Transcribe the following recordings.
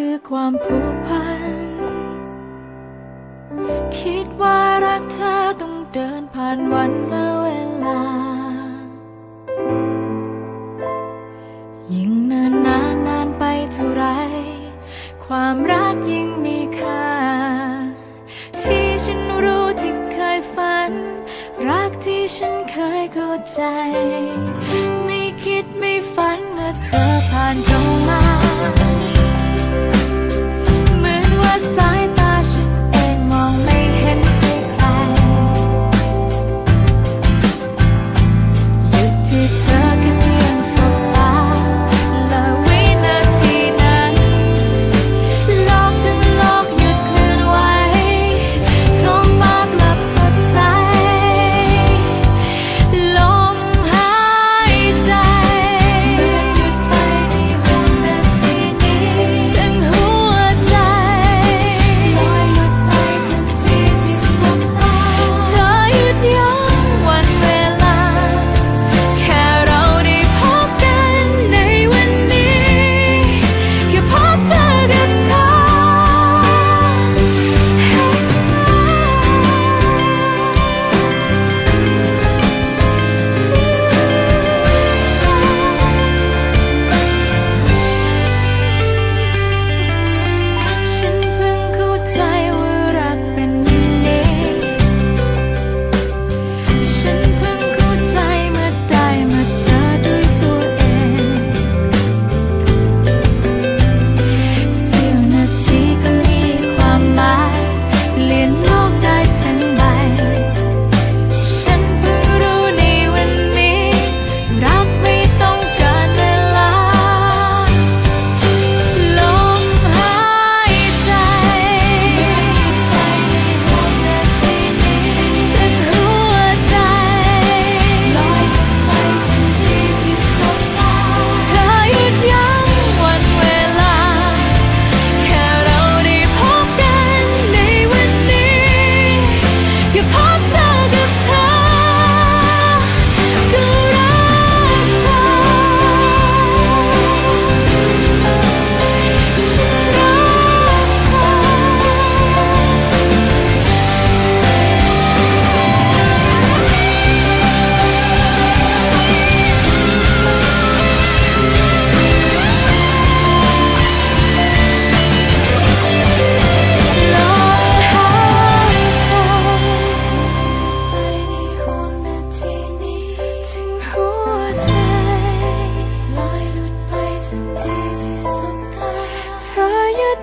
คือความผูกพัน คิดว่ารักเธอต้องเดินผ่านวันและเวลา ยิ่งนานนานนานไปเท่าไร ความรักยิ่งมีค่า ที่ฉันรู้ที่เคยฝัน รักที่ฉันเคยเข้าใจ ไม่คิดไม่ฝันเมื่อเธอผ่านเข้ามา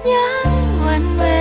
nhớ ngoan ngoãn